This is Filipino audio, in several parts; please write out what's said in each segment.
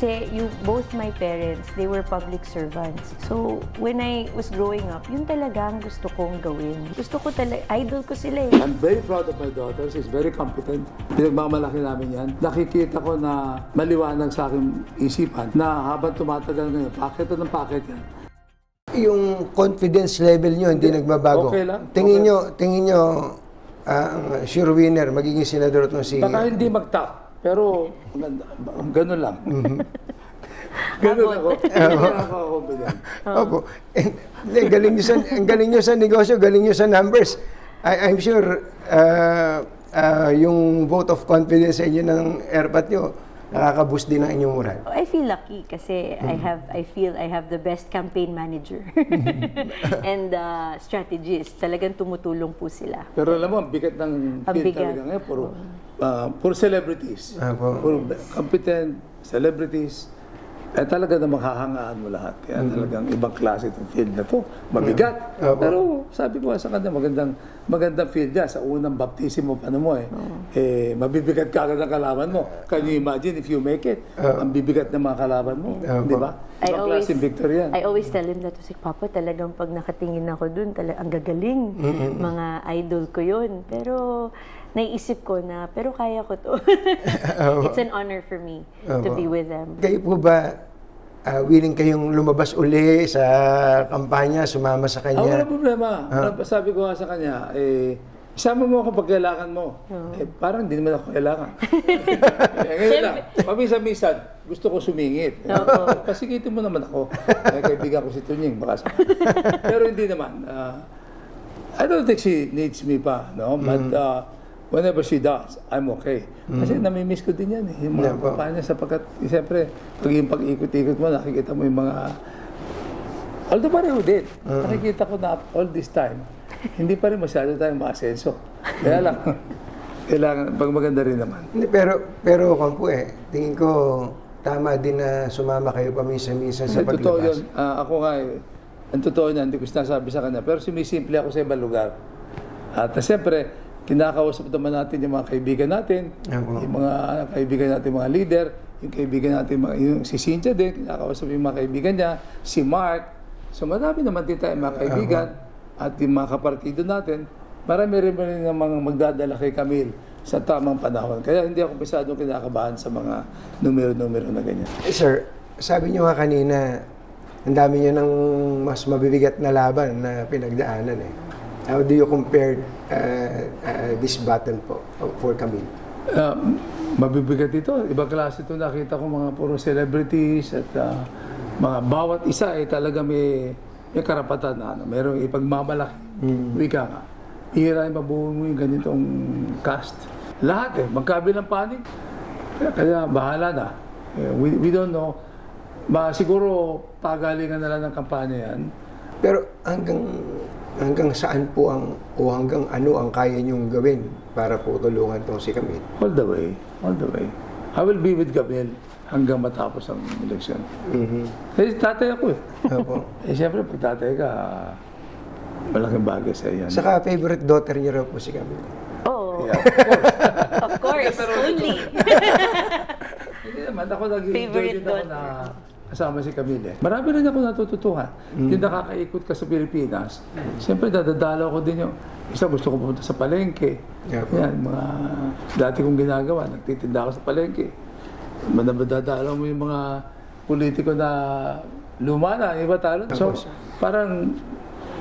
Kasi you, both my parents, they were public servants. So, when I was growing up, yun talaga ang gusto kong gawin. Gusto ko talaga, idol ko sila eh. I'm very proud of my daughter. She's very competent. Pinagmamalaki namin yan. Nakikita ko na maliwanag sa aking isipan na habang tumatagal ngayon, packet ng packet yan. Yung confidence level nyo hindi nagbabago. okay lang. Tingin Okay. nyo, tingin nyo, ang sure winner, magiging senador itong si... Baka hindi mag-top, pero maganda- ganun lang. ganun ako. Ganun ako confident. Opo. Eh, Hindi, galing nyo sa, ang galing nyo sa negosyo, galing nyo sa numbers. I, I'm sure ah, ah, yung vote of confidence sa inyo ng airpat nyo, nakaka-boost din ang inyong moral. I feel lucky kasi I have I feel I have the best campaign manager and uh, strategist. Talagang tumutulong po sila. Pero alam mo, ang bigat ng Ang field bigat. talaga ngayon. Puro, ah, puro celebrities. Apo. Puro competent celebrities. Eh talaga na makahangaan mo lahat. Kaya talagang ibang klase itong field na to. Mabigat. Apo. Pero sabi ko sa kanya, magandang, magandang field niya. Sa unang baptism mo, ano mo eh. Eh, mabibigat ka agad ang kalaban mo. Can you imagine if you make it? Ang bibigat ng mga kalaban mo. Apo. Di ba? I always, victory yan. I always tell him that si Papa talagang pag nakatingin ako dun, talagang ang gagaling. Mga idol ko yun. Pero naiisip ko na, pero kaya ko to. It's an honor for me to Opo. be with them. Kayo po ba, ah, willing kayong lumabas uli sa kampanya, sumama sa Ah, wala kanya? problema. Wala- Sabi ko nga sa kanya, eh, isama mo ako pag kailangan mo. Eh, parang hindi naman ako kailangan. eh, ngayon lang, pamisa-misan, gusto ko sumingit. Opo. Pasigitin mo naman ako. Eh, kaibigan ko si Tunying, baka sa... Pero hindi naman. ah, I don't think she needs me pa, no? But uh, whenever she does, I'm okay. Kasi namimiss ko din yan eh. Yung mga Yeah, po. kampanya sapagkat, siyempre, pag yung pag-ikot-ikot mo, nakikita mo yung mga Although pareho din. Nakikita ko na all this time, hindi pa rin masyado tayong maasenso. Kaya lang, kailangan, pag maganda rin naman. Hindi, pero, pero kung po eh, tingin ko tama din na sumama kayo paminsan-minsan sa Sa totoo yun, paglabas. ah, ako nga, eh, ang totoo niyan, hindi ko sinasabi sa kanya, pero sumisimple ako sa ibang lugar. At uh, siyempre, kinakausap naman natin yung mga kaibigan natin, Opo. yung mga kaibigan natin, mga leader, yung kaibigan natin, mga, yung si Cynthia din, kinakausap yung mga kaibigan niya, si Mark. So marami naman din tayong mga kaibigan at yung mga kapartido natin. Marami rin rin ng mga magdadala kay Camille sa tamang panahon. Kaya hindi ako masyadong kinakabahan sa mga numero-numero na ganyan. Eh, sir, sabi niyo nga kanina, ang dami niyo ng mas mabibigat na laban na pinagdaanan eh. How do you compare uh, uh, this battle po for Camille? Ah, mabibigat ito. Ibang klase ito. Nakita ko mga puro celebrities at ah, mga bawat isa ay talaga may, may karapatan na ano, merong ipagmamalaki. Wika nga. Hira yung mabuo mo yung ganitong cast. Lahat eh, magkabilang panig. Kaya, kaya bahala na. Eh, we, we don't know. Ba, siguro pagalingan na lang ng kampanya yan. Pero hanggang hanggang saan po ang o hanggang ano ang kaya niyong gawin para po tulungan tong si Camille? All the way. All the way. I will be with Gabriel hanggang matapos ang eleksyon. Mhm. Kasi tatay ako eh. Opo. Eh, siyempre, pag tatay ka, malaking bagay sa iyo. Saka favorite daughter niyo raw po si Camille. Oh, Yeah, of course. of course, only. Hindi naman, ako nag-enjoy Favorite din ako na kasama si Camille. Marami rin ako natututuhan. Yung nakakaikot ka sa Pilipinas, siyempre dadadalaw ko din yung isa gusto ko pumunta sa palengke. Yeah, po. Yan, mga dati kong ginagawa, nagtitinda ako sa palengke. Madadalaw mo yung mga politiko na luma na, iba talo. So, parang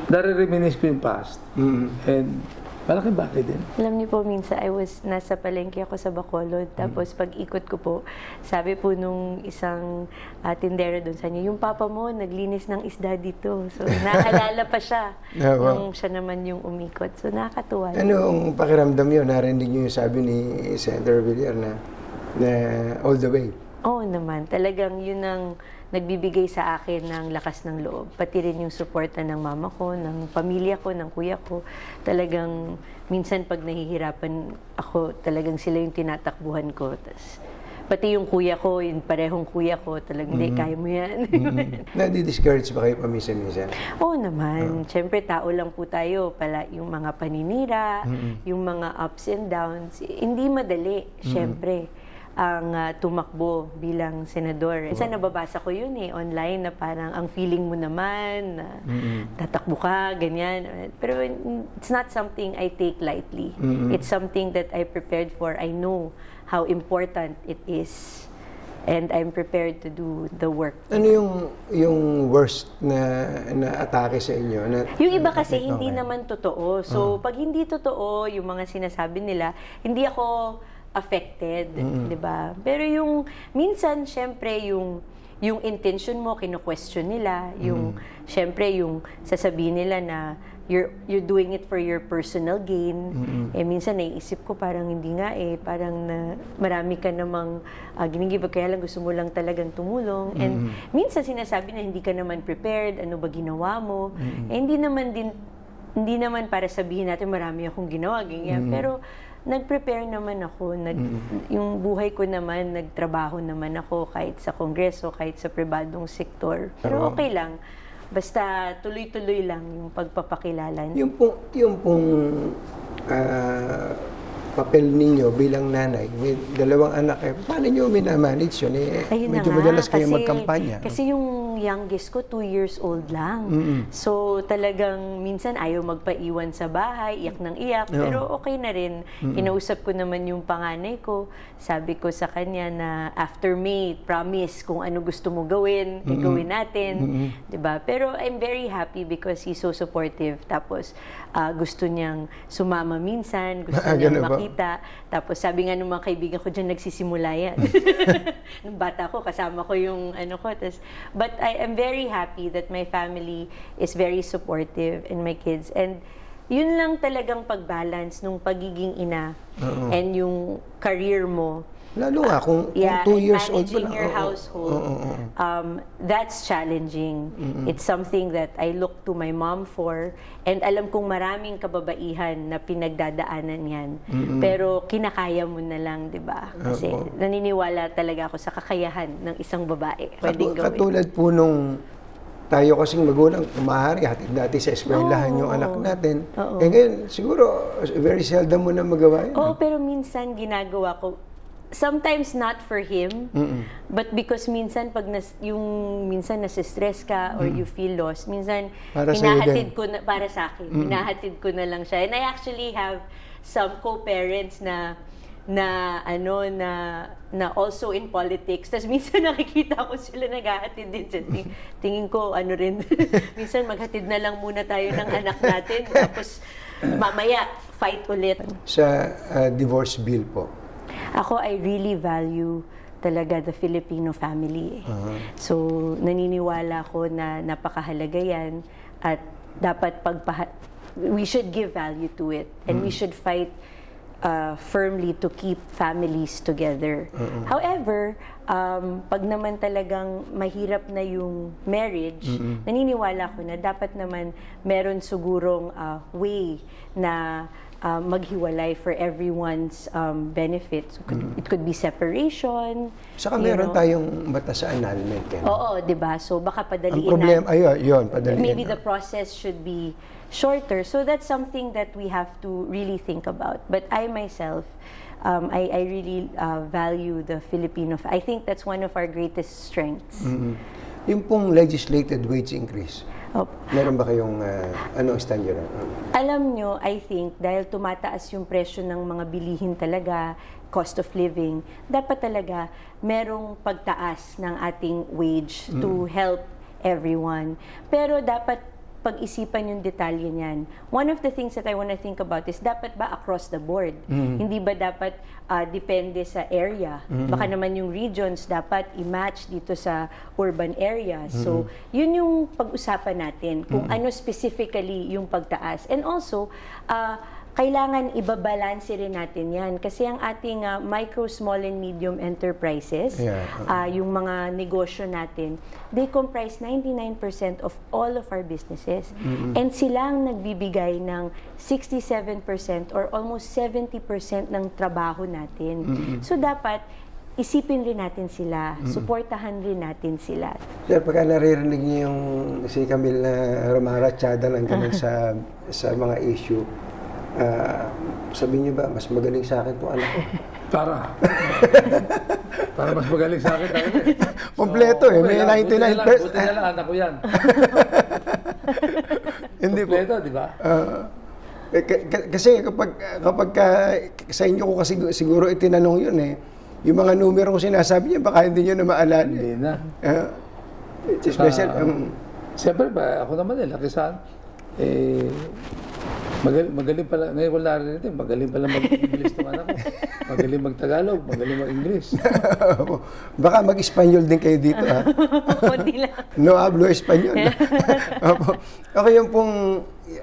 nare-reminisce ko yung past. Mhm. And malaking bagay din. Alam niyo po, minsan I was nasa palengke ako sa Bacolod. Tapos pag ikot ko po, sabi po nung isang uh, tindera doon sa niya, yung papa mo naglinis ng isda dito. So naalala pa siya Yeah, wow. nung siya naman yung umikot. So nakakatuwa. Ano ang pakiramdam niyo? Narinig niyo yung sabi ni Senator Villar na, na all the way. Oo naman. Talagang yun ang nagbibigay sa akin ng lakas ng loob. Pati rin yung suporta ng mama ko, ng pamilya ko, ng kuya ko. Talagang minsan pag nahihirapan ako, talagang sila yung tinatakbuhan ko. Tas, pati yung kuya ko, yung parehong kuya ko, talagang hindi, kaya mo yan. Nadi-discourage ba kayo paminsan-minsan? Oo naman. Siyempre, tao lang po tayo. Pala, yung mga paninira, yung mga ups and downs, hindi madali, siyempre. Ang ah, tumakbo bilang senador. Minsan nababasa ko yun eh, online, na parang ang feeling mo naman, na tatakbo ka, ganyan. Pero it's not something I take lightly. It's something that I prepared for. I know how important it is. And I'm prepared to do the work. Ano yung yung worst na na atake sa inyo? Na, Yung iba kasi hindi naman totoo. So, pag hindi totoo, yung mga sinasabi nila, hindi ako affected, 'di ba? Pero yung minsan syempre yung yung intention mo kino-question nila, yung syempre yung sasabihin nila na you're you're doing it for your personal gain. Eh minsan naiisip ko parang hindi nga eh, parang na marami ka namang uh, ginigiba kaya lang gusto mo lang talagang tumulong. And minsan sinasabi na hindi ka naman prepared, ano ba ginawa mo? Eh, hindi naman din hindi naman para sabihin natin marami akong ginawa, ganyan. Pero nag-prepare naman ako. Nag, Yung buhay ko naman, nagtrabaho naman ako kahit sa kongreso, kahit sa pribadong sektor. Pero okay lang. Basta tuloy-tuloy lang yung pagpapakilala. Yung pong, yung pong ah, papel ninyo bilang nanay, may dalawang anak, eh, paano nyo minamanage yun? Eh, Ayun medyo madalas kayo kasi- magkampanya. Kasi yung youngest ko, two years old lang. So talagang minsan ayaw magpaiwan sa bahay, iyak ng iyak. Oo. Pero okay na rin. Kinausap ko naman yung panganay ko. Sabi ko sa kanya na after May, promise kung ano gusto mo gawin, eh, gawin natin. 'Di ba? Pero I'm very happy because he's so supportive. Tapos ah, gusto niyang sumama minsan, gusto Ah, niyang ganun ba? makita. Tapos sabi nga ng mga kaibigan ko dyan, nagsisimula yan. Nung bata ko, kasama ko yung ano ko. Tas, but I am very happy that my family is very supportive and my kids. And yun lang talagang pag-balance nung pagiging ina and yung career mo. Lalo nga, kung, kung Yeah, two and years old pa lang. your household, oo, oo, oo. um, that's challenging. It's something that I look to my mom for. And alam kong maraming kababaihan na pinagdadaanan yan. Pero kinakaya mo na lang, di ba? Kasi Oo. naniniwala talaga ako sa kakayahan ng isang babae. Pwedeng Katu- gawin. katulad po nung tayo kasing magulang, kumahari, hatid dati sa eskwelahan Oo. yung anak natin. Oo. Eh ngayon, siguro, very seldom mo na magawa yun. Oo, pero minsan ginagawa ko, sometimes not for him, but because minsan pag nas, yung minsan nasistress ka or you feel lost, minsan Para sa'yo hinahatid din. ko na, para sa akin, hinahatid ko na lang siya. And I actually have some co-parents na na ano na na also in politics. Tapos minsan nakikita ko sila naghahatid din sa ting- tingin ko ano rin. minsan maghatid na lang muna tayo ng anak natin tapos mamaya fight ulit. Sa ah, divorce bill po. Ako, I really value talaga the Filipino family. eh. So, naniniwala ko na napakahalaga yan at dapat pagpaha- we should give value to it and we should fight uh, firmly to keep families together. However, um, pag naman talagang mahirap na yung marriage, naniniwala ko na dapat naman meron sigurong uh, way na uh, maghiwalay for everyone's um, benefit. So, could- It could be separation. Saka meron know. tayong batas sa annulment. eh. Oo, di ba? So baka Ang padaliin problema, na- ayun, yun, padaliin maybe na. the process should be shorter. So that's something that we have to really think about. But I myself, um, I, I really uh, value the Filipino. I think that's one of our greatest strengths. Mm. Yung pong legislated wage increase, Oh, meron ba kayong, ah, anong stand yun? Alam nyo, I think, dahil tumataas yung presyo ng mga bilihin talaga, cost of living, dapat talaga merong pagtaas ng ating wage to help everyone. Pero dapat pag-isipan yung detalye niyan. One of the things that I want to think about is dapat ba across the board? Hindi ba dapat ah, depende sa area? Baka naman yung regions dapat i-match dito sa urban areas. So, yun yung pag-usapan natin kung ano specifically yung pagtaas. And also, ah, kailangan ibabalanse rin natin yan. Kasi ang ating ah, micro, small, and medium enterprises, Yeah. ah, yung mga negosyo natin, they comprise 99% of all of our businesses. And sila ang nagbibigay ng 67% or almost 70% ng trabaho natin. So dapat, isipin rin natin sila, suportahan rin natin sila. Sir, pagka naririnig niyo yung si Camille na rumaratsada lang ganun sa, sa mga issue, ah, sabihin niyo ba, mas magaling sa akin itong anak ko? Para. Para mas magaling sa akin talaga. eh. Kompleto eh, may lang, buti na 99 lang, pers- Buti na lang, anak ko yan. Hindi po. Kompleto, di ba? Ah, eh, ka- ka- kasi kapag kapag ka, sa inyo ko kasi siguro itinanong yun eh. Yung mga numero kong sinasabi niya, baka hindi niyo na maalala. Hindi na. Ah, it's special. Um, Siyempre, ba, ako naman eh, lakisan. Eh, magaling, magaling pala, ngayon ko narinig ito, magaling pala mag-English ng anak ko. Magaling mag-Tagalog, magaling mag-English. baka mag-Espanyol din kayo dito ha. Kundi lang. No hablo Espanyol. Opo. Okay, yung pong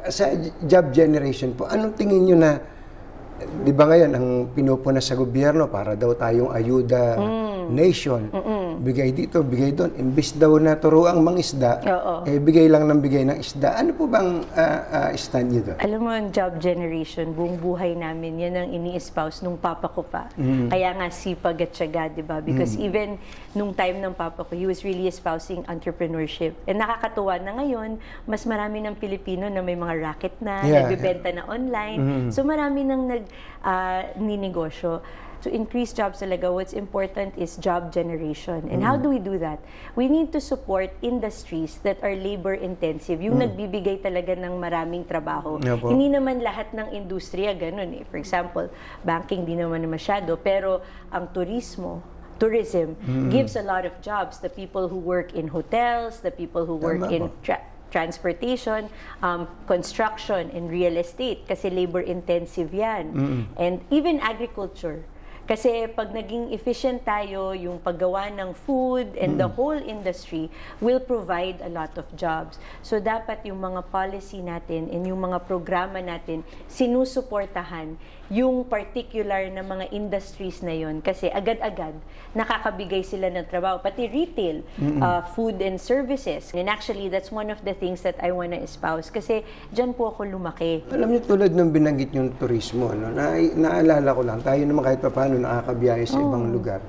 sa job generation po, anong tingin nyo na, di ba ngayon, ang pinupuna sa gobyerno para daw tayong ayuda nation, bigay dito, bigay doon. Imbis daw na turuang mangisda, Oo. eh, bigay lang ng bigay ng isda. Ano po bang ah, ah, stand nyo doon? Alam mo, ang job generation, buong buhay namin, yan ang ini-espouse nung papa ko pa. Kaya nga sipag at syaga, di ba? Because even nung time ng papa ko, he was really espousing entrepreneurship. And nakakatuwa na ngayon, mas marami ng Pilipino na may mga racket na, Yeah, nagbebenta na online. So marami nang nag, ah, ninegosyo. To increase jobs talaga, what's important is job generation. And how do we do that? We need to support industries that are labor intensive, yung nagbibigay talaga ng maraming trabaho. Yeah po. Hindi naman lahat ng industriya ganun eh. For example, banking di naman masyado, pero ang turismo, tourism gives a lot of jobs. The people who work in hotels, the people who work Tama in tra- transportation, um, construction, and real estate kasi labor intensive yan. And even agriculture. Kasi pag naging efficient tayo, yung paggawa ng food and the whole industry will provide a lot of jobs. So dapat yung mga policy natin and yung mga programa natin sinusuportahan yung particular na mga industries na yon kasi agad-agad nakakabigay sila ng trabaho pati retail uh, food and services. And actually that's one of the things that I want to espouse. Kasi diyan po ako lumaki. Alam niyo, tulad ng binanggit yung turismo, ano, na, naalala ko lang, tayo naman kahit pa paano nakakabiyahe sa ibang lugar.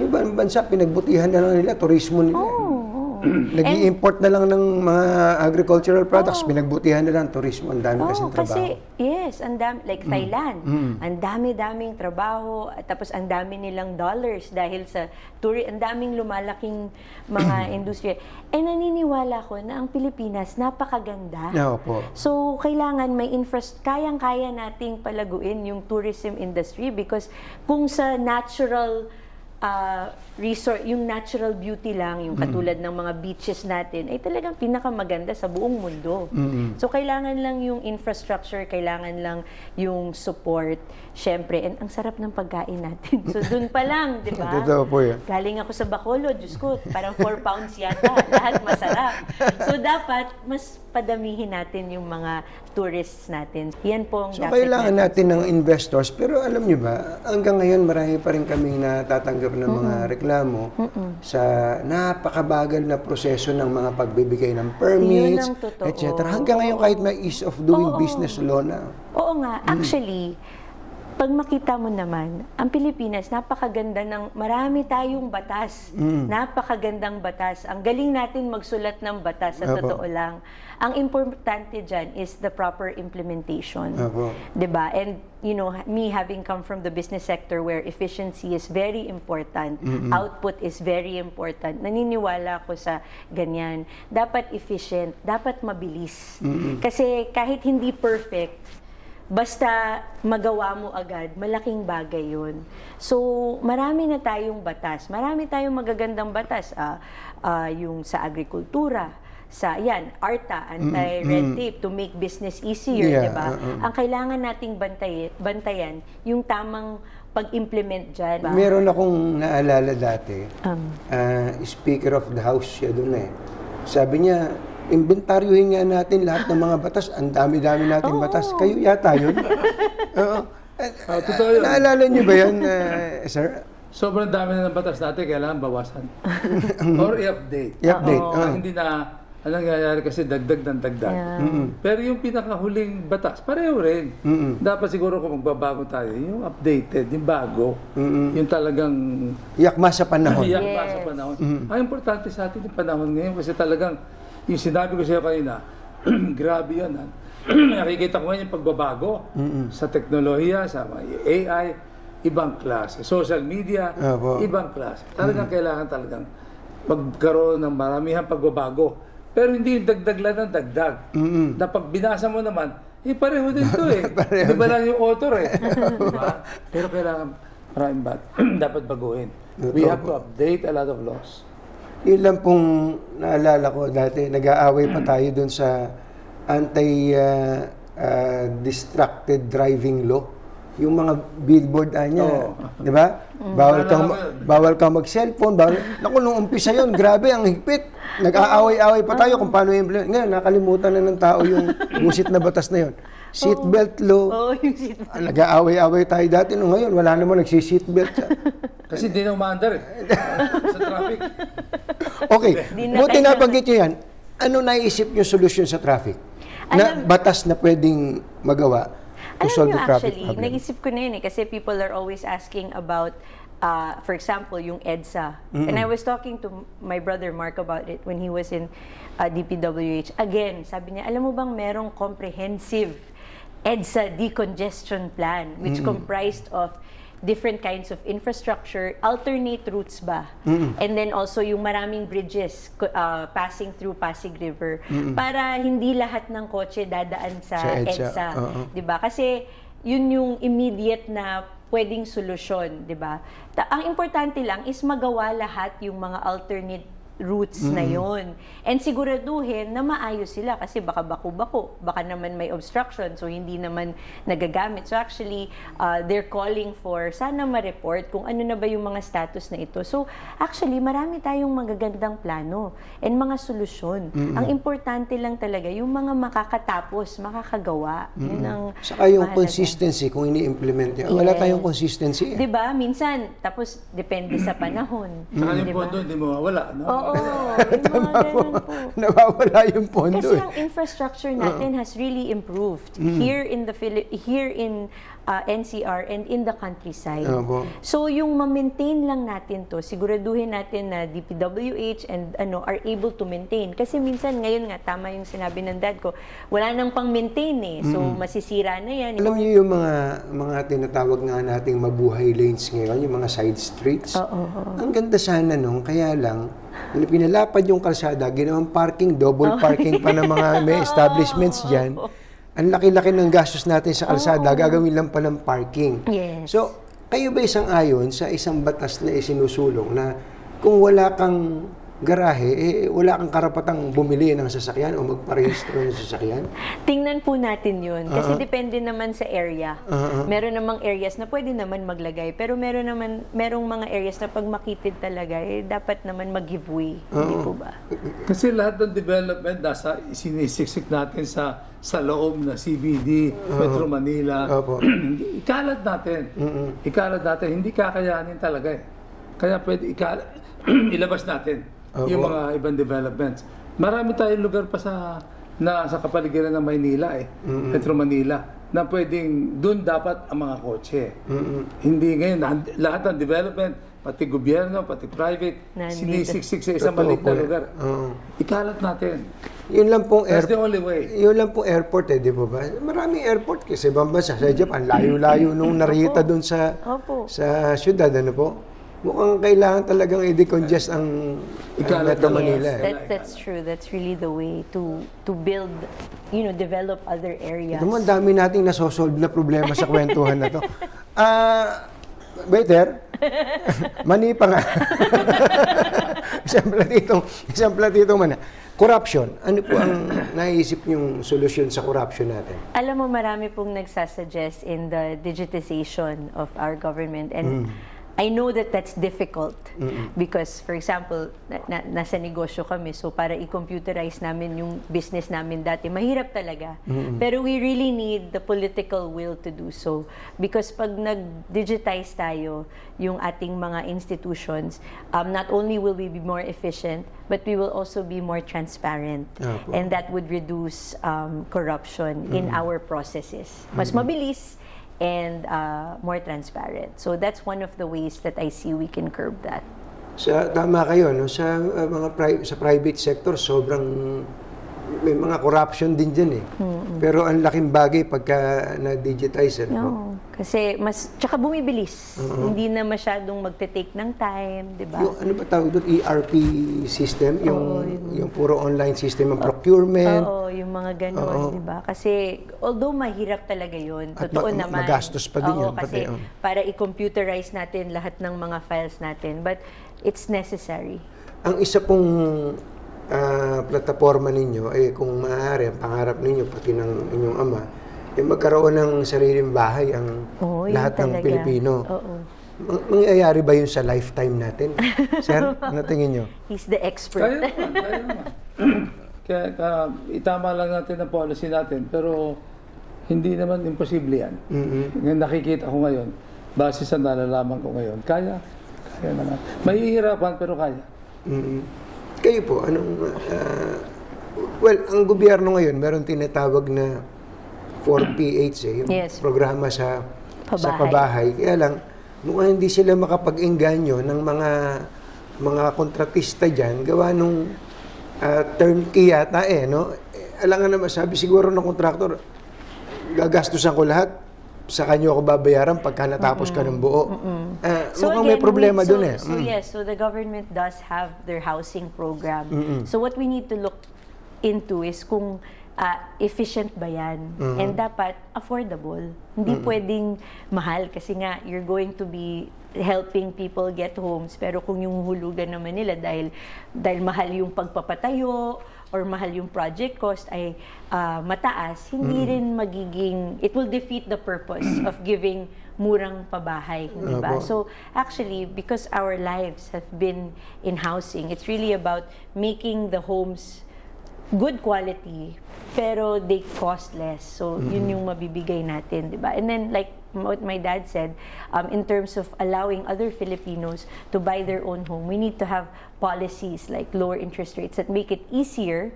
Yung ibang bansa, pinagbutihan na lang nila, turismo nila. nag import na lang ng mga agricultural products, pinagbutihan na lang, turismo, ang dami kasing Oh, trabaho. kasi yes, ang dami like Thailand. Ang dami-daming trabaho at tapos ang dami nilang dollars dahil sa touri, ang daming lumalaking mga industriya. Eh naniniwala ko na ang Pilipinas napakaganda. Oo po. So, kailangan may infras kayang-kaya nating palaguin yung tourism industry because kung sa natural uh, resort, yung natural beauty lang, yung katulad ng mga beaches natin, ay talagang pinakamaganda sa buong mundo. So, kailangan lang yung infrastructure, kailangan lang yung support, syempre, and ang sarap ng pagkain natin. So, dun pa lang, di ba? Totoo po yun. Galing ako sa Bacolod, Diyos ko, parang 4 pounds yata. Lahat masarap. So, dapat mas padamihin natin yung mga tourists natin. Yan po ang So dapat kailangan natin ng investors, pero alam niyo ba, hanggang ngayon marami pa rin kaming natatanggap ng mga reklamo sa napakabagal na proseso ng mga pagbibigay ng permits, totoo. etc. Hanggang ngayon kahit may ease of doing Oo. business law na. Oo nga, actually, pag makita mo naman, ang Pilipinas, napakaganda ng, marami tayong batas. Napakagandang batas. Ang galing natin magsulat ng batas, sa Opo. totoo lang. Ang importante dyan is the proper implementation. Opo. 'Di ba? And you know, me having come from the business sector where efficiency is very important, output is very important. Naniniwala ako sa ganyan. Dapat efficient, dapat mabilis. Kasi kahit hindi perfect, basta magawa mo agad, malaking bagay yun. So, marami na tayong batas. Marami tayong magagandang batas. Ah, ah, yung sa agrikultura, sa yan, ARTA, anti-red tape, to make business easier, Yeah, di ba? uh-uh. Ang kailangan nating bantay, bantayan, yung tamang pag-implement dyan. Ba? Meron akong naalala dati, Um, ah, Speaker of the House siya doon eh. Sabi niya, inventaryohin nga natin lahat ng mga batas. Ang dami-dami nating batas. Kayo yata yun. Oo. Eh, Ah, totoo yun. Naalala niyo ba yan, ah, sir? Sobrang dami na ng batas natin, kailangan bawasan. Or i-update. I-update. Ah, ah. hindi na, ang nangyayari kasi dagdag ng dagdag. Pero yung pinakahuling batas, pareho rin. Dapat siguro kung magbabago tayo, yung updated, yung bago, yung talagang Yakma sa panahon. iyak pa sa panahon. Ang importante sa atin yung panahon ngayon kasi talagang, yung sinabi ko sa'yo kanina, grabe yun. Ha? Nakikita ko ngayon yung pagbabago sa teknolohiya, sa mga AI. ibang klase. Social media, Opo. ibang klase. Talagang kailangan talagang magkaroon ng maramihang pagbabago. Pero hindi yung dagdag lang ng dagdag. Na pag binasa mo naman, eh pareho din to eh. Hindi ba lang yung author eh. Diba? Pero kailangan maraming ba- dapat baguhin. We have to update a lot of laws. Lang pong naalala ko dati, nag-aaway pa tayo dun sa anti-distracted driving law. Yung mga billboard anya, Oo. di ba? Bawal kang Naalala ko yun. bawal kang mag-cellphone, bawal. Naku, nung umpisa yun, grabe ang higpit. Nag-aaway-away pa tayo kung paano i-implement. Ngayon, nakalimutan na ng tao yung busit na batas na yun. Seatbelt law. Oo, yung seat Ah, Nag-aaway-away tayo dati. Nung ngayon, wala naman nagsi-seatbelt. sa- Kasi hindi na umaandar eh. sa traffic. Okay, Di na buti kailangan- nabanggit nyo yan. Ano naisip yung solusyon sa traffic? Na Alam- batas na pwedeng magawa Alam niyo actually, problem? naisip ko na yun eh, kasi people are always asking about, uh, for example, yung EDSA. And I was talking to my brother Mark about it when he was in uh, DPWH. Again, sabi niya, alam mo bang merong comprehensive EDSA decongestion plan, which comprised of different kinds of infrastructure, alternate routes ba? And then also yung maraming bridges uh, passing through Pasig River para hindi lahat ng kotse dadaan sa, Sa EDSA, EDSA. oo. 'di ba? Kasi yun yung immediate na pwedeng solusyon, 'di ba? Ta- Ang importante lang is magawa lahat yung mga alternate routes na yon and siguraduhin na maayos sila kasi baka bako-bako baka naman may obstruction so hindi naman nagagamit so actually uh, they're calling for sana ma-report kung ano na ba yung mga status na ito so actually marami tayong magagandang plano and mga solusyon ang importante lang talaga yung mga makakatapos makakagawa yun ang Saka yung mahalaga. consistency kung ini-implement niya. Wala Yes. tayong consistency. eh. 'Di ba? Minsan tapos depende sa panahon. Saka yung Di ba? pondo, hindi mo mawala. No? Oo, yung mga ganun po. Nawawala yung pondo Kasi eh. ang infrastructure natin has really improved. Here in the Phili- here in uh, NCR and in the countryside. Opo. So yung ma-maintain lang natin to, siguraduhin natin na DPWH and ano are able to maintain. Kasi minsan ngayon nga tama yung sinabi ng dad ko, wala nang pang-maintain eh. So masisira na yan. Alam niyo yung mga mga tinatawag nga nating mabuhay lanes ngayon, yung mga side streets. Oo. Ang ganda sana nung, kaya lang, pinalapad yung kalsada, ginawang parking, double parking pa ng mga may establishments dyan. Ang laki-laki ng gastos natin sa kalsada, gagawin lang pa ng parking. Yes. So, kayo ba isang ayon sa isang batas na isinusulong na kung wala kang garahe, eh, wala kang karapatang bumili ng sasakyan o magparehistro ng sasakyan? Tingnan po natin yun. Kasi depende naman sa area. Meron namang areas na pwede naman maglagay. Pero meron naman, merong mga areas na pag makitid talaga, eh, dapat naman mag-give way. Hindi po ba? Kasi lahat ng development nasa sinisiksik natin sa sa loob na CBD, Metro Manila. Hindi- ikalat natin. Ikalat natin. Hindi kakayanin talaga eh. Kaya pwede ikalat, ilabas natin yung mga ibang developments. Marami tayong lugar pa sa na sa kapaligiran ng Maynila eh, Metro Manila, na pwedeng doon dapat ang mga kotse. Hindi ngayon, na- lahat ng development, pati gobyerno, pati private, Nandito. sinisiksik sa isang maliit na yan. lugar. Oo. Ikalat natin. Yun lang pong That's the airport. only way. Yun lang po airport eh, di ba ba? Maraming airport kasi ibang bansa. Sa Japan, layo-layo nung narita doon sa Opo. sa syudad, ano po? Mukhang kailangan talagang i-decongest ang, ang Ikalat Metro. Manila Yes, eh. that, that's true. That's really the way to to build, you know, develop other areas. Ito mo, ang dami nating nasosolve na problema sa kwentuhan na to. Ah, waiter, mani pa nga. isang platitong, isang platitong mana. Corruption. Ano po ang naisip niyong solusyon sa corruption natin? Alam mo, marami pong nagsasuggest in the digitization of our government. And I know that that's difficult because, for example, na, na- nasa negosyo kami, so para i-computerize namin yung business namin dati, mahirap talaga. Pero we really need the political will to do so. Because pag nag-digitize tayo yung ating mga institutions, um, not only will we be more efficient, but we will also be more transparent. Opo. And that would reduce um, corruption in our processes. Mas mabilis and uh, more transparent. So that's one of the ways that I see we can curb that. Sa tama kayo no sa uh, mga pri- sa private sector sobrang may mga corruption din diyan eh. Pero ang laking bagay pagka na-digitize ano. No, Kasi mas, tsaka bumibilis. Hindi na masyadong magte-take ng time, di ba? Yung ano ba tawag doon? ERP system? Yung, Oo, yung puro online system ng procurement? Oo, yung mga ganon, di ba? Kasi although mahirap talaga yun, At totoo ma- naman. magastos pa din Oo, yun, pati, kasi oh. para i-computerize natin lahat ng mga files natin. But it's necessary. Ang isa pong ah, plataforma ninyo, eh, kung maaari, ang pangarap ninyo, pati ng inyong ama, eh, magkaroon ng sariling bahay ang Oo, yun lahat ng talaga. Pilipino. Oo. Mang- Mangyayari ba yun sa lifetime natin? Sir, ano tingin nyo? He's the expert. Kaya naman, kaya naman. kaya, kaya itama lang natin ang policy natin, pero hindi naman imposible yan. Yung nakikita ko ngayon, base sa nalalaman ko ngayon, kaya, kaya naman. Mahihirapan, pero kaya. Mm. Kayo po, anong... ah, well, ang gobyerno ngayon, meron tinatawag na 4PH, eh, yung Yes. programa sa sa Pabahay. pabahay. Kaya lang, mukhang hindi sila makapag-engganyo ng mga mga kontratista dyan, gawa nung ah, turnkey yata eh, no? Alam nga naman, sabi siguro ng kontraktor, gagastusan ko lahat, sa kanyo ako babayaran pagka natapos ka ng buo. Ah, mukhang may problema we- dun so, eh. So Mm. yes, so the government does have their housing program. So what we need to look into is kung ah, efficient ba yan and dapat affordable. Hindi pwedeng mahal kasi nga you're going to be helping people get homes pero kung yung hulugan naman nila dahil dahil mahal yung pagpapatayo or mahal yung project cost ay ah, mataas, hindi rin magiging it will defeat the purpose of giving murang pabahay, di ba? So actually, because our lives have been in housing, it's really about making the homes good quality, pero they cost less. So yun yung mabibigay natin, di ba? And then like what my dad said, um, in terms of allowing other Filipinos to buy their own home, we need to have policies like lower interest rates that make it easier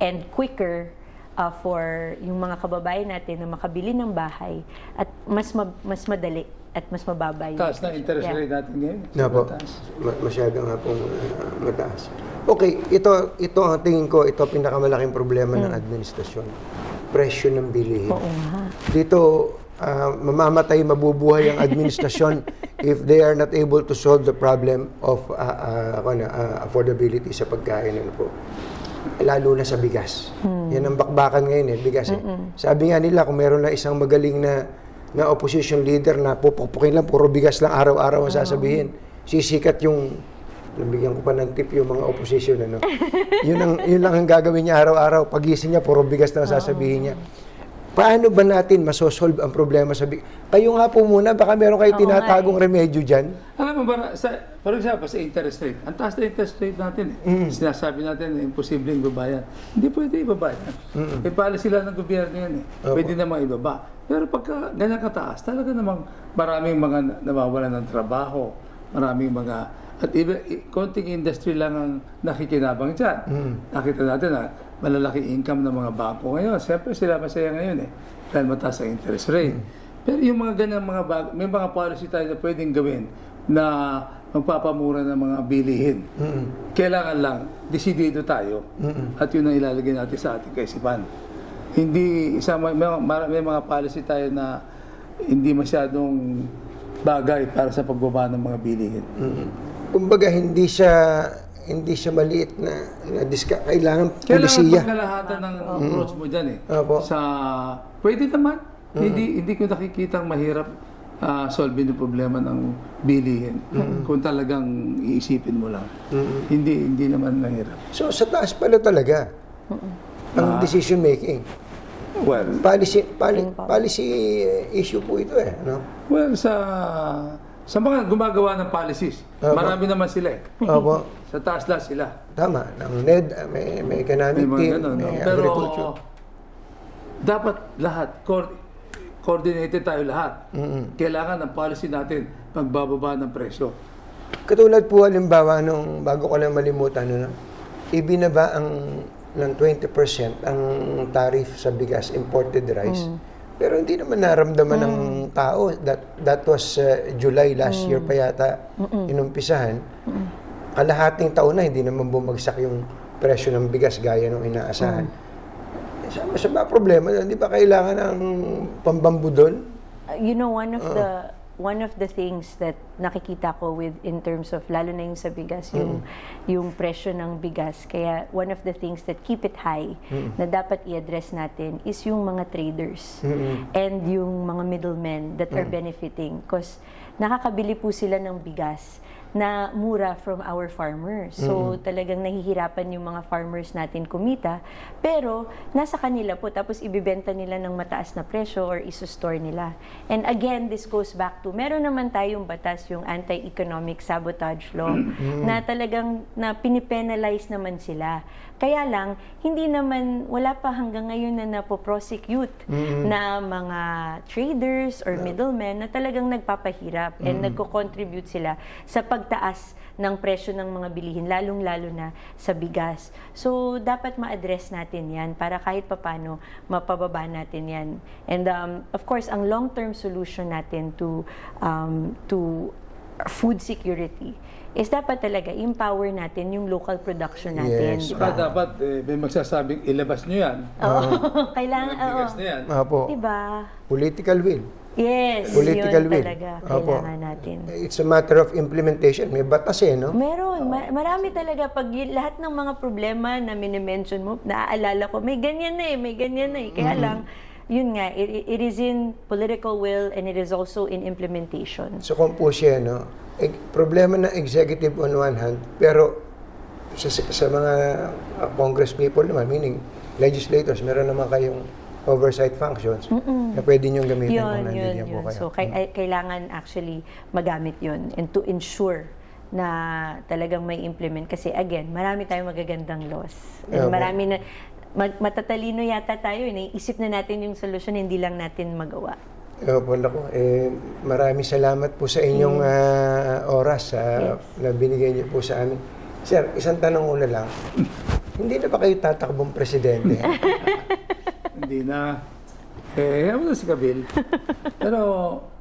and quicker uh, for yung mga kababayan natin na makabili ng bahay at mas ma- mas madali at mas mababa yung Taas na interest Yeah. rate natin ngayon. Na po. Taas. Ma- masyado nga pong ah, mataas. Okay, ito ito ang tingin ko, ito ang pinakamalaking problema ng administrasyon. Presyo ng bilihin. Oo nga. Dito ah, mamamatay, mabubuhay ang administrasyon if they are not able to solve the problem of na, ah, affordability sa pagkain ano po. Lalo na sa bigas. Yan ang bakbakan ngayon eh, bigas eh. Sabi nga nila kung meron na isang magaling na na opposition leader na pupukpukin lang, puro bigas lang araw-araw ang sasabihin. Sisikat yung nabigyan ko pa ng tip yung mga opposition ano. yun ang yun lang ang gagawin niya araw-araw. Pagising niya puro bigas ang sasabihin niya. Paano ba natin masosolve ang problema sa bigas? Kayo nga po muna, baka meron kayo Oo nga tinatagong remedyo dyan. Alam mo ba, sa, for example, sa interest rate, ang taas na interest rate natin eh. Sinasabi natin na imposibleng ibabayan. Hindi pwede ibabayan. Eh, policy lang ng gobyerno yan eh. Pwede namang ibaba. Pero pagka ganyan kataas, talaga namang maraming mga na- nawawalan ng trabaho, maraming mga at iba, i- konting industry lang ang nakikinabang dyan. Nakita natin na malalaki income ng mga bangko ngayon. Siyempre sila masaya ngayon eh. Dahil mataas ang interest rate. Pero yung mga ganyan mga bag, may mga policy tayo na pwedeng gawin na magpapamura ng mga bilihin. Kailangan lang, desidido tayo. At yun ang ilalagay natin sa ating kaisipan. Hindi, isa, may, may, may mga policy tayo na hindi masyadong bagay para sa pagbaba ng mga bilihin. Kumbaga hindi siya hindi siya maliit na, na diska, kailangan Kailangan pulisiya. pagkalahatan ng approach mo dyan eh. Opo. Sa, pwede naman. Hindi, hindi ko nakikitang mahirap ah, solvein yung problema ng bilihin. Kung talagang iisipin mo lang. Hindi, hindi naman mahirap. So sa taas pala talaga ang decision making. Well, Policy poli- policy issue po ito eh, no? well sa sa mga gumagawa ng policies, Opo. marami naman sila eh. Opo. Sa taas lang sila. Tama, ng NED, may, may economic May mga team, ganun, no? may Pero agriculture. dapat lahat, co- coordinated tayo lahat. Kailangan ng policy natin pagbababa ng presyo. Katulad po halimbawa nung bago ko lang malimutan no, ibinaba ang ng 20% ang tarif sa bigas imported rice. Pero hindi naman naramdaman ng tao. That that was uh, July last year pa yata inumpisahan. Kalahating taon na hindi naman bumagsak yung presyo ng bigas gaya ng inaasahan. Sa, sa ba problema, di ba kailangan ng pambambu doon? you know, one of the one of the things that nakikita ko with in terms of lalo na yung sa bigas, yung yung presyo ng bigas. Kaya one of the things that keep it high na dapat i-address natin is yung mga traders. And yung mga middlemen that are benefiting. Because nakakabili po sila ng bigas na mura from our farmers. So talagang nahihirapan yung mga farmers natin kumita, pero nasa kanila po tapos ibibenta nila ng mataas na presyo or iso-store nila. And again, this goes back to meron naman tayong batas yung anti-economic sabotage law na talagang na pinipenalize naman sila. Kaya lang, hindi naman, wala pa hanggang ngayon na napoprosecute na mga traders or middlemen na talagang nagpapahirap and nagko-contribute sila sa pagtaas ng presyo ng mga bilihin, lalong-lalo na sa bigas. So, dapat ma-address natin yan para kahit papano mapababa natin yan. And um, of course, ang long-term solution natin to, um, to food security is dapat talaga empower natin yung local production natin. Yes. di ba? Diba dapat eh, may magsasabing ilabas nyo yan. Oo. Kailangan, Yung bigas oo. na yan. Opo. Diba? Political will. Yes, Political yun will. talaga. Opo. Kailangan natin. It's a matter of implementation. May batas eh, no? Meron. Ma- marami talaga. Pag y- lahat ng mga problema na minimension mo, naaalala ko, may ganyan na eh, may ganyan na eh. Kaya lang, yun nga, it, it is in political will and it is also in implementation. So kung po siya, no? eh, problema ng executive on one hand, pero sa, sa mga uh, congress people naman, meaning legislators, meron naman kayong oversight functions na pwede niyong gamitin kung Yun, yun, nandiyan po yun. kayo. So, kay- ay- kailangan actually magamit yun and to ensure na talagang may implement. Kasi again, marami tayong magagandang laws. And Opo. marami na, mag- matatalino yata tayo, eh. naiisip na natin yung solusyon, hindi lang natin magawa. Opo, ako. Eh, maraming salamat po sa inyong ah, oras ah, na binigay niyo po sa amin. Sir, isang tanong una lang. Hindi na ba kayo tatakbong presidente? Hindi na. Eh, ewan si Kabil. Pero,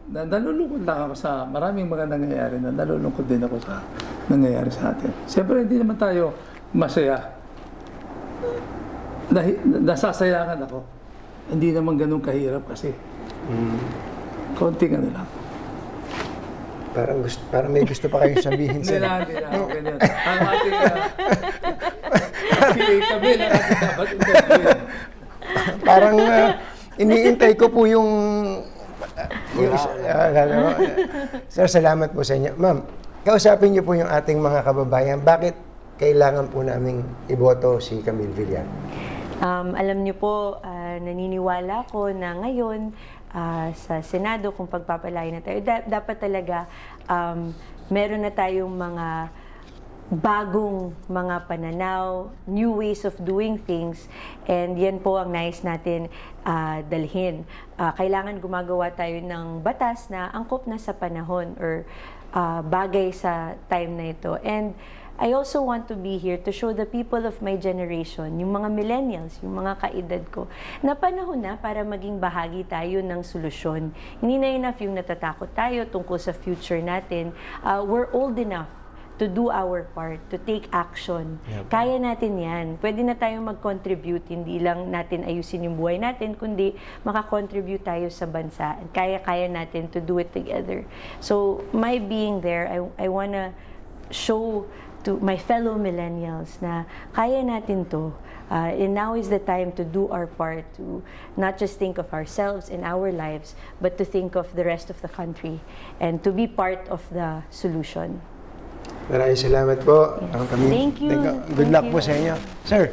na, nalulungkot lang ako sa maraming mga nangyayari na nalulungkot din ako sa nangyayari sa atin. Siyempre, hindi naman tayo masaya. Nahi, nasasayangan ako. Hindi naman ganun kahirap kasi. Konting ano lang. parang, gusto, parang may gusto pa kayong sabihin, Hindi na, hindi na ako ganyan. Ang ating, uh, si Kabil, ang ating dapat interviewin. Parang ah, iniintay ko po yung... yung alam mo, sir, salamat po sa inyo. Ma'am, kausapin niyo po yung ating mga kababayan. Bakit kailangan po naming iboto si Camille Villar? Um, alam niyo po, ah, naniniwala ko na ngayon ah, sa Senado, kung pagpapalain na tayo, da- dapat talaga um, meron na tayong mga bagong mga pananaw, new ways of doing things, and yan po ang nais natin ah, dalhin. Ah, kailangan gumagawa tayo ng batas na angkop na sa panahon or ah, bagay sa time na ito. And I also want to be here to show the people of my generation, yung mga millennials, yung mga kaedad ko, na panahon na para maging bahagi tayo ng solusyon. Hindi na enough yung natatakot tayo tungkol sa future natin. Uh, we're old enough to do our part, to take action. Kaya natin yan. Pwede na tayong mag-contribute, hindi lang natin ayusin yung buhay natin, kundi makakontribute tayo sa bansa. Kaya-kaya natin to do it together. So, my being there, I, I wanna show to my fellow millennials na kaya natin to. Uh, and now is the time to do our part to not just think of ourselves and our lives, but to think of the rest of the country and to be part of the solution. Maraming salamat po. Ang Camille. Thank you. Good Thank luck you. po sa inyo. Sir,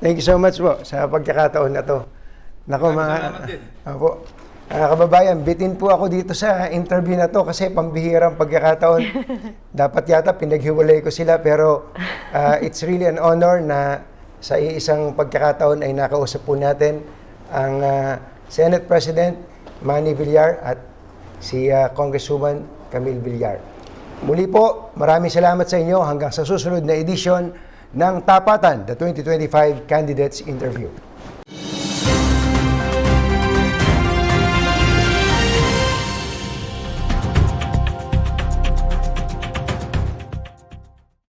thank you so much po sa pagkakataon na to. Nako mga... salamat din. Opo. Ah, kababayan, bitin po ako dito sa interview na to kasi pambihirang pagkakataon. Dapat yata pinaghiwalay ko sila pero ah, it's really an honor na sa isang pagkakataon ay nakausap po natin ang ah, Senate President Manny Villar at si ah, Congresswoman Camille Villar. Muli po, maraming salamat sa inyo hanggang sa susunod na edisyon ng Tapatan, the 2025 Candidates Interview.